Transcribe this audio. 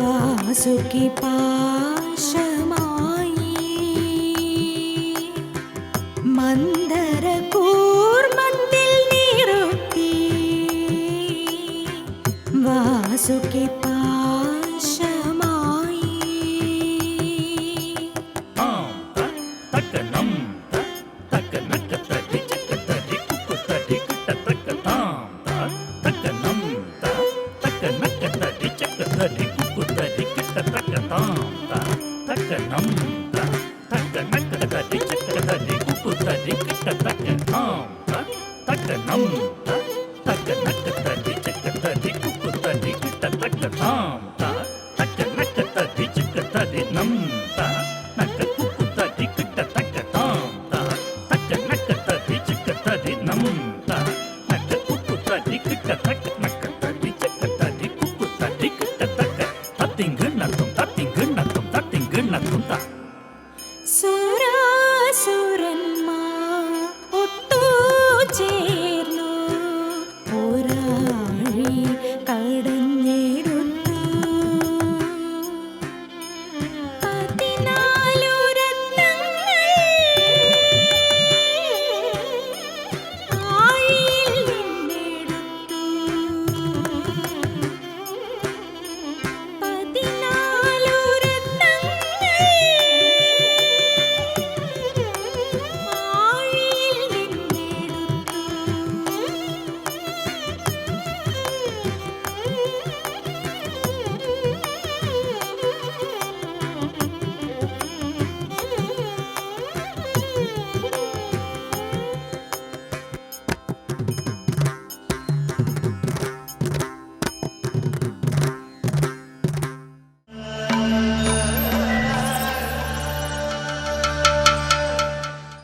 വാസുകി പാശമായി. മന്ദര കൂർമന്തിൽ നീറുത്തി വാസുകി പാ tanta takka nam ta takka nakka ta tikka ta ni kutu ta tikka ta takka nam ta takka nam ta takka nakka ta tikka ta ni kutu ta tikka ta takka nam ta takka nakka ta tikka ta ni nam ta nakka kutu ta tikka ta takka nam ta takka nakka ta tikka ta ni nam ta nakka kutu ta tikka ta takka なったんだ。